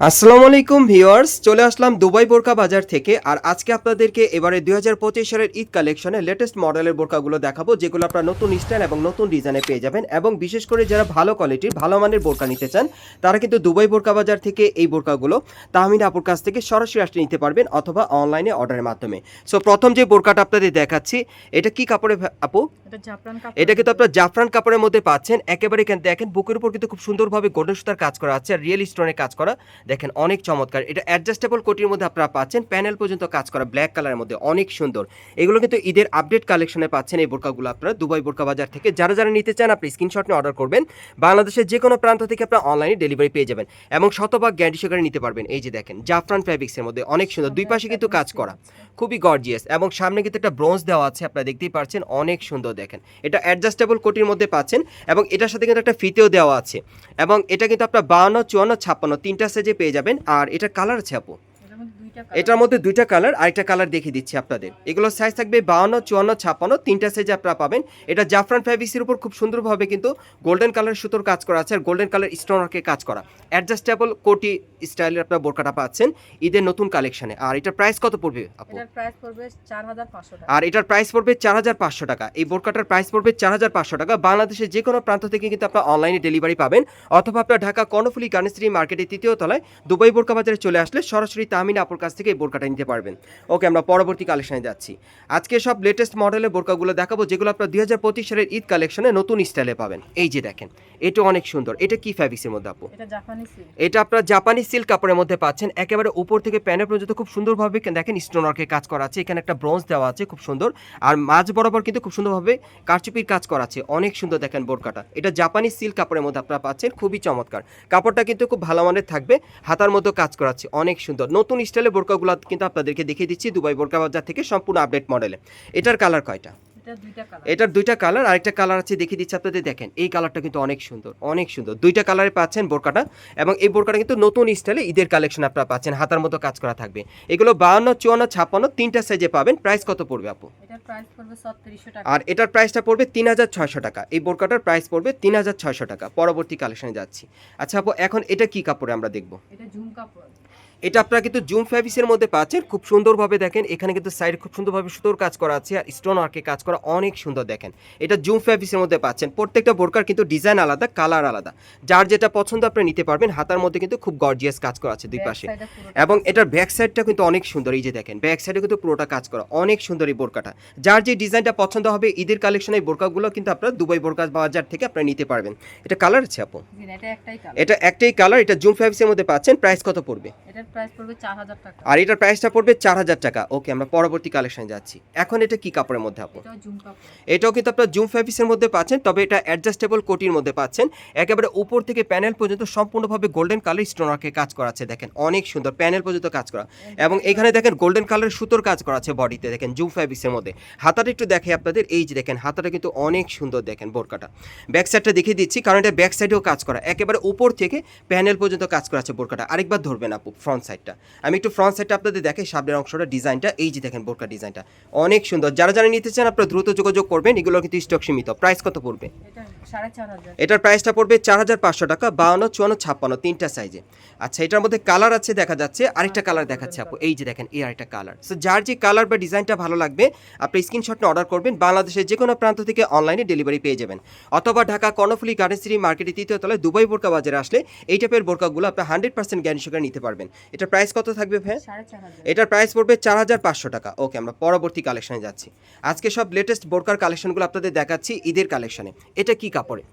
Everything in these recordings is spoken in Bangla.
আসসালামু আলাইকুম ভিউয়ার্স চলে আসলাম দুবাই বোরকা বাজার থেকে আর আজকে আপনাদেরকে এবারে দুই হাজার পঁচিশ সালের ঈদ কালেকশনে লেটেস্ট মডেলের বোরকাগুলো দেখাবো যেগুলো আপনারা নতুন স্টাইল এবং নতুন ডিজাইনে পেয়ে যাবেন এবং বিশেষ করে যারা ভালো কোয়ালিটির ভালো মানের বোরকা নিতে চান তারা কিন্তু দুবাই বোরকা বাজার থেকে এই বোরকাগুলো তাহমিন আপুর কাছ থেকে সরাসরি আসতে নিতে পারবেন অথবা অনলাইনে অর্ডারের মাধ্যমে। সো প্রথম যে বোরকাটা আপনাদের দেখাচ্ছি এটা কি কাপড়ে আপু? এটা কিন্তু আপনার জাফরান কাপড়ের মধ্যে পাচ্ছেন একেবারে দেখেন বুকের উপর কিন্তু খুব সুন্দরভাবে গোল্ডেন সুতার কাজ করা আছে আর রিয়েল স্টোনের কাজ করা। দেখেন অনেক চমৎকার। এটা অ্যাডজাস্টেবল কোটির মধ্যে আপনারা পাচ্ছেন। প্যানেল পর্যন্ত কাজ করা ব্ল্যাক কালারের মধ্যে অনেক সুন্দর। এগুলো কিন্তু ঈদের আপডেট কালেকশনে পাচ্ছেন এই বোরকাগুলো আপনারা দুবাই বোরকা বাজার থেকে। যারা যারা নিতে চান, আপনি স্ক্রিনশট নিয়ে অর্ডার করবেন। বাংলাদেশের যে কোনো প্রান্ত থেকে আপনারা অনলাইনে ডেলিভারি পেয়ে যাবেন এবং শতভাগ গ্যারান্টি সহকারে নিতে পারবেন। এই যে দেখেন জাফরান ফ্যাব্রিক্সের মধ্যে অনেক সুন্দর। দুই পাশে কিন্তু কাজ করা। খুবই গর্জিয়াস এবং সামনে কিন্তু একটা ব্রোঞ্জ দেওয়া আছে, আপনারা দেখতেই পাচ্ছেন। অনেক সুন্দর দেখেন। এটা অ্যাডজাস্টেবল কোটির মধ্যে পাচ্ছেন এবং এটার সাথে কিন্তু একটা ফিতেও দেওয়া আছে। এবং এটা কিন্তু আপনার বাউন্ন চুয়ান্ন, ছাপ্পান্ন তিনটা সাইজে পেয়ে যাবেন। আর এটার কালার আছে আপু। এটার মধ্যে দুইটা কালার আরেকটা কালার দেখিয়ে দিচ্ছি আপনাদের। এগুলো সাইজ থাকবে বাউন্ন চুয়ান্ন ছাপ্পান্ন তিনটা সাইজে আপনারা পাবেন। এটা জাফরান ফ্যাব্রিক্সের উপর খুব সুন্দরভাবে কিন্তু গোল্ডেন কালার সুতোর কাজ করা আছে আর গোল্ডেন কালার স্টোনারকে কাজ করা। অ্যাডজাস্টেবল কোটি স্টাইলের আপনার বোরকাটা পাচ্ছেন ঈদের নতুন কালেকশনে আর এটার প্রাইস কত পড়বে আপু? প্রাইস পড়বে চার হাজার পাঁচশো টাকা। আর এটার প্রাইস পড়বে চার হাজার পাঁচশো টাকা। এই বোরকাটার প্রাইস পড়বে চার হাজার পাঁচশো টাকা। বাংলাদেশের যে কোনো প্রান্ত থেকে কিন্তু আপনার অনলাইনে ডেলিভারি পাবেন। অথবা আপনার ঢাকা কর্ণফুলি গানেশ্রী মার্কেটের তৃতীয় তলায় দুবাই বোরকা বাজারে চলে আসলে সরাসরি তামিন আপুর কাছ থেকে এই বোরকাটা নিতে পারবেন। ওকে আমরা পরবর্তী কালেকশনে যাচ্ছি। আজকে সব লেটেস্ট মডেলের বোরকাগুলো দেখাবো যেগুলো আপনার দুই হাজার পঁচিশ সালের ঈদ কালেকশনে নতুন স্টাইলে পাবেন। এই যে দেখেন এটা অনেক সুন্দর। এটা কি ফ্যাব্রিক্সের মধ্যে আপু? এটা আপনার জাপানি সিল্ক কাপড়ের মধ্যে পাচ্ছেন। একেবারে উপর থেকে প্যানের পর্যন্ত খুব সুন্দরভাবে দেখেন স্টোনারকে কাজ করা আছে। এখানে একটা ব্রোঞ্জ দেওয়া আছে খুব সুন্দর। আর মাঝ বরাবর কিন্তু খুব সুন্দরভাবে কারচুপির কাজ করা আছে। অনেক সুন্দর দেখেন বোরকাটা। এটা জাপানি সিল্ক কাপড়ের মধ্যে আপনারা পাচ্ছেন খুবই চমৎকার। কাপড়টা কিন্তু খুব ভালো মানের থাকবে হাতার মতো কাজ করা আছে। অনেক সুন্দর। নতুন স্টাইলের বোরকাগুলো কিন্তু আপনাদেরকে দেখিয়ে দিচ্ছি দুবাই বোরকা বাজার থেকে সম্পূর্ণ আপডেট মডেলে। এটার কালার কয়টা? এটা দুইটা কালার। এটার দুইটা কালার আরেকটা কালার আছে দেখিয়ে দিচ্ছি আপনাদের দেখেন এই কালারটা কিন্তু অনেক সুন্দর অনেক সুন্দর। দুইটা কালারে পাচ্ছেন বোরকাটা এবং এই বোরকাটা কিন্তু নতুন স্টাইলে ঈদের কালেকশন আপনারা পাচ্ছেন হাতার মতো কাজ করা থাকবে। এগুলো বাউন্ন চুয়ান্ন ছাপ্পান্ন তিনটা সাইজে পাবেন। প্রাইস কত পড়বে আপু? আর এটার প্রাইসটা পড়বে তিন হাজার ছয়শো টাকা। এই বোরকাটার প্রাইস পড়বে তিন হাজার ছয়শো টাকা। পরবর্তী কালেকশনে যাচ্ছি। আচ্ছা আপু এখন এটা কি কাপড়ে আমরা দেখব? এটা ঝুম কাপড়। এটা আপনারা কিন্তু জুম ফ্যাব্রিক্সের মধ্যে পাচ্ছেন। খুব সুন্দরভাবে দেখেন। এখানে কিন্তু সাইড খুব সুন্দরভাবে সুতোর কাজ করা আছে আর স্টোন ওয়ার্কে কাজ করা অনেক সুন্দর দেখেন। এটা জুম ফ্যাব্রিক্সের মধ্যে পাচ্ছেন। প্রত্যেকটা বোরকার কিন্তু ডিজাইন আলাদা কালার আলাদা। যার যেটা পছন্দ আপনি নিতে পারবেন হাতার মধ্যে কিন্তু খুব গর্জিয়াস কাজ করা আছে দুই পাশে। এবং এটার ব্যাক সাইডটা কিন্তু অনেক সুন্দর এই যে দেখেন। ব্যাক সাইডে কিন্তু পুরোটা কাজ করা অনেক সুন্দর এই বোরকাটা যার যে ডিজাইনটা পছন্দ হবে ঈদের কালেকশনে এই বোরকাগুলো কিন্তু আপনারা দুবাই বোরকা বাজার থেকে আপনারা নিতে পারবেন। এটা কালার আছে আপু? এটা একটাই কালার এটা জুম ফ্যাব্রিক্সের মধ্যে পাচ্ছেন। প্রাইস কত পড়বে? প্রাইস পড়বে চার হাজার টাকা। আর এটার প্রাইসটা পড়বে চার হাজার টাকা। ওকে আমরা পরবর্তী কালেকশনে যাচ্ছি। এখন এটা কি কাপড়ের মধ্যে আপু? এটাও কিন্তু আপনার জুম ফ্যাব্রিক্সের মধ্যে পাচ্ছেন তবে এটা অ্যাডজাস্টেবল কোটির মধ্যে পাচ্ছেন। একেবারে উপর থেকে প্যানেল পর্যন্ত সম্পূর্ণভাবে গোল্ডেন কালার স্টোনারকে কাজ করা আছে দেখেন। অনেক সুন্দর প্যানেল পর্যন্ত কাজ করা। এবং এখানে দেখেন গোল্ডেন কালারের সুতোর কাজ করা আছে বডিতে দেখেন জুম ফ্যাব্রিক্সের মধ্যে। হাতাটা একটু দেখে আপনাদের এই যে দেখেন হাতাটা কিন্তু অনেক সুন্দর দেখেন বোরকাটা। ব্যাক সাইডটা দেখিয়ে দিচ্ছি কারণ এটা ব্যাক সাইডেও কাজ করা। একেবারে উপর থেকে প্যানেল পর্যন্ত কাজ করা আছে বোরকাটা। আরেকবার ধরবেন আপু ফ্রন্ট সাইডটা আমি একটু ফ্রন্ট সাইডটা আপনাদের দেখে সামনের অংশটা ডিজাইনটা। এই যে দেখেন বোরকা ডিজাইনটা। অনেক সুন্দর। যারা যারা নিতে চান আপনারা দ্রুত যোগাযোগ করবেন। এগুলো কিন্তু স্টক সীমিত। প্রাইস কত পড়বে? এটার প্রাইসটা পড়বে চার হাজার পাঁচশো টাকা বাউন্ন চুয়ান্ন ছাপ্পান্ন তিনটা সাইজে আচ্ছা এটার মধ্যে কালার আছে দেখা যাচ্ছে। আরেকটা কালার দেখাচ্ছে আপু। এই যে দেখেন এই আরেকটা কালার সো যার যে কালার বা ডিজাইনটা ভালো লাগবে আপনি স্ক্রিনশট অর্ডার করবেন। বাংলাদেশের যে কোনো প্রান্ত থেকে অনলাইনে ডেলিভারি পেয়ে যাবেন। অথবা ঢাকা কর্ণফুলি গার্ডেন্সিরি মার্কেটের তৃতীয় তলায় দুবাই বোরকা বাজারে আসলে এই টাইপের বোরকাগুলো আপনি হান্ড্রেড পার্সেন্ট গ্যারান্টি নিতে পারবেন। এটার প্রাইস কত থাকবে ভাই? এটার প্রাইস পড়বে চার হাজার পাঁচশো টাকা। ওকে আমরা পরবর্তী কালেকশনে যাচ্ছি। আজকে সব লেটেস্ট বোরকার কালেকশনগুলো আপনাদের দেখাচ্ছি ঈদের কালেকশনে এটা কি কাপড়ে?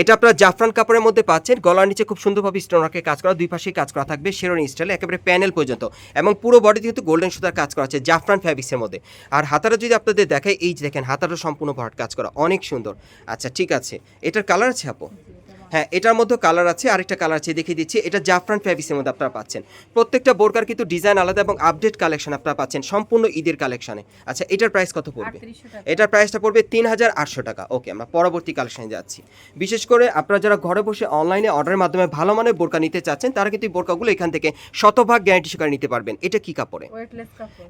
এটা আপনার জাফরান কাপড়ের মধ্যে পাচ্ছেন। গলার নিচে খুব সুন্দরভাবে স্টোনারকে কাজ করা দুই পাশেই কাজ করা থাকবে শেরোনি স্টাইলে একেবারে প্যানেল পর্যন্ত। এবং পুরো বডিতে কিন্তু গোল্ডেন সুতার কাজ করা আছে জাফরান ফ্যাব্রিক্সের মধ্যে। আর হাতারা যদি আপনাদের দেখায় এই যে দেখেন হাতাটা সম্পূর্ণ ভরাট কাজ করা। অনেক সুন্দর। আচ্ছা ঠিক আছে। এটার কালার আছে আপু? হ্যাঁ এটার মধ্যে কালার আছে আরেকটা কালার আছে দেখিয়ে দিচ্ছি। এটা জাফরান ফ্যাব্রিক্সের মধ্যে আপনারা পাচ্ছেন। প্রত্যেকটা বোরকার কিন্তু ডিজাইন আলাদা এবং আপডেট কালেকশন আপনারা পাচ্ছেন সম্পূর্ণ ঈদের কালেকশনে আচ্ছা এটার প্রাইস কত পড়বে? এটার প্রাইসটা পড়বে তিন হাজার আটশো টাকা। ওকে আমরা পরবর্তী কালেকশনে যাচ্ছি। বিশেষ করে আপনারা যারা ঘরে বসে অনলাইনে অর্ডারের মাধ্যমে ভালো মানের বোরকা নিতে চাচ্ছেন তারা কিন্তু এই বোরকাগুলো এখান থেকে শতভাগ গ্যারান্টি সহকারে নিতে পারবেন। এটা কি কাপড়ে?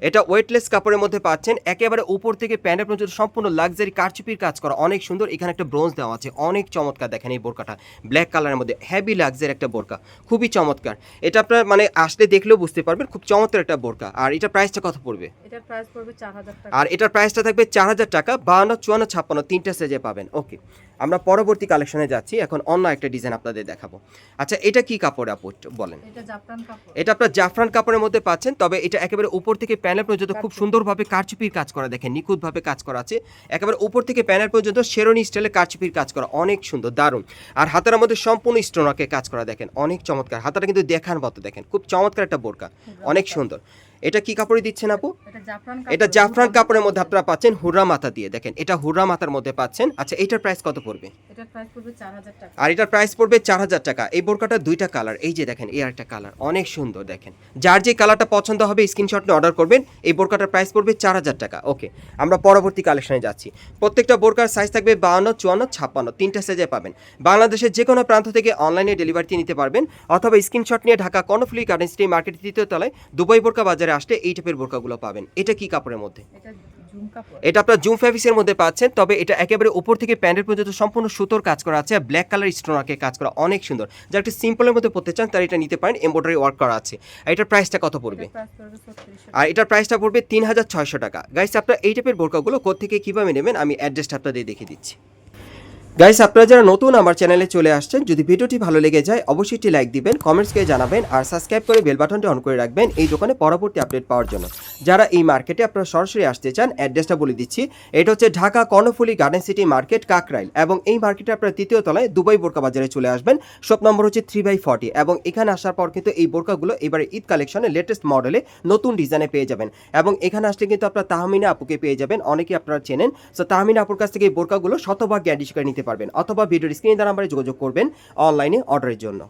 এটা ওয়েটলেস কাপড়ের মধ্যে পাচ্ছেন একেবারে উপর থেকে প্যান্টের পর্যন্ত সম্পূর্ণ লাক্সারি কারচুপির কাজ করা অনেক সুন্দর। এখানে একটা ব্রোঞ্জ দেওয়া আছে অনেক চমৎকার দেখেন এই বোরকাটা। ব্ল্যাক কালারের মধ্যে হ্যাভি লাগজের একটা বোরকা খুবই চমৎকার। এটা আপনার মানে আসলে দেখলেও বুঝতে পারবেন খুব চমৎকার একটা বোরকা। আর এটা প্রাইসটা কত পড়বে? এটার প্রাইস পড়বে চার হাজার টাকা। আর এটার প্রাইসটা থাকবে চার হাজার টাকা বাহান্ন চুয়ান্ন ছাপ্পান্ন তিনটা সেজে পাবেন। ওকে আমরা পরবর্তী কালেকশনে যাচ্ছি। এখন অন্য একটা ডিজাইন আপনাদের দেখাবো। আচ্ছা এটা কি কাপড় আপু বলেন? এটা আপনার জাফরান কাপড়ের মধ্যে পাচ্ছেন তবে এটা একেবারে উপর থেকে প্যানেল পর্যন্ত খুব সুন্দরভাবে কারচুপির কাজ করা দেখেন নিখুঁতভাবে কাজ করা আছে। একেবারে উপর থেকে প্যানেল পর্যন্ত শেরনি স্টাইলে কারচুপির কাজ করা অনেক সুন্দর দারুণ। আর হাতার মধ্যে সম্পূর্ণ স্টোনাকে কাজ করা দেখেন অনেক চমৎকার। হাতাটা কিন্তু দেখার মতো দেখেন খুব চমৎকার একটা বোরকা অনেক সুন্দর। এটা কি কাপড়ে দিচ্ছেন আপু? এটা জাফরান কাপড়ের মধ্যে। আপনারা পাচ্ছেন হুররা মাথা দিয়ে। দেখেন এটা হুররা মাথার মধ্যে পাচ্ছেন। আচ্ছা এটার প্রাইস কত পড়বে? এটার প্রাইস পড়বে চার হাজার টাকা। আর এটার প্রাইস পড়বে চার হাজার টাকা। এই বোরকাটা দুইটা কালার এই যে দেখেন এই একটা কালার অনেক সুন্দর দেখেন। যার যে কালারটা পছন্দ হবে স্ক্রিনশট নিয়ে অর্ডার করবেন। এই বোরকাটার প্রাইস পড়বে চার হাজার টাকা। ওকে আমরা পরবর্তী কালেকশনে যাচ্ছি। প্রত্যেকটা বোরকার সাইজ থাকবে বাউন্ন চুয়ান্ন ছাপ্পান্ন। তিনটা সাইজে পাবেন। বাংলাদেশের যে কোনো প্রান্ত থেকে অনলাইনে ডেলিভারি নিতে পারবেন। অথবা স্ক্রিনশট নিয়ে Dhaka Karnaphuli garden city market তৃতীয় তলায় দুবাই বোরকা বাজারে আসলে এই টাইপের বোরকাগুলো পাবেন। এটা কি কাপড়ের মধ্যে? এটা আপনার জুম ফ্যাব্রিক্সের মধ্যে পাচ্ছেন তবে এটা একেবারে উপর থেকে প্যান্ডেল পর্যন্ত সম্পূর্ণ সুতোর কাজ করা আছে ব্ল্যাক কালার স্টোনাকে কাজ করা অনেক সুন্দর। যা একটু সিম্পলের মধ্যে পড়তে চান তারা এটা নিতে পারেন এমব্রয়ডারি ওয়ার্ক করা আছে। আর এটার প্রাইসটা কত পড়বে? আর এটার প্রাইসটা পড়বে তিন হাজার ছয়শো টাকা। গাইস আপনারা এই টাইপের বোরকাগুলো কোথেকে কীভাবে নেবেন আমি অ্যাড্রেসটা আপনাদের দেখিয়ে দিচ্ছি। গাইস আপনারা যারা নতুন আমার চ্যানেলে চলে আসছেন, যদি ভিডিওটি ভালো লেগে যায়, অবশ্যই একটি লাইক দিবেন কমেন্টস করে জানাবেন, আর সাবস্ক্রাইব করে বেল বাটনটি অন করে রাখবেন, এই দোকানে পরবর্তী আপডেট পাওয়ার জন্য। যারা এই মার্কেটে আপনারা সরাসরি আসতে চান, অ্যাড্রেসটা বলে দিচ্ছি। এটা হচ্ছে Dhaka Karnaphuli garden city market Kakrail. এবং এই মার্কেটে আপনারা তৃতীয় তলায় দুবাই বোরকা বাজারে চলে আসবেন। শপ নম্বর হচ্ছে থ্রি বাই ফর্টি এবং এখানে আসার পর কিন্তু এই বোরকাগুলো এবারে ঈদ কালেকশনে লেটেস্ট মডেলে নতুন ডিজাইনে পেয়ে যাবেন। এবং এখানে আসলে কিন্তু আপনারা তাহমিনা আপুকে পেয়ে যাবেন। অনেকে আপনারা চেনেন। সো তাহমিনা আপুর কাছ থেকে এই বোরকাগুলো শতভাগ গ্যারান্টি করে নিতে পারবেন। অথবা ভিডিওর স্ক্রিনে নাম্বারে যোগাযোগ করবেন অনলাইনে অর্ডারের জন্য।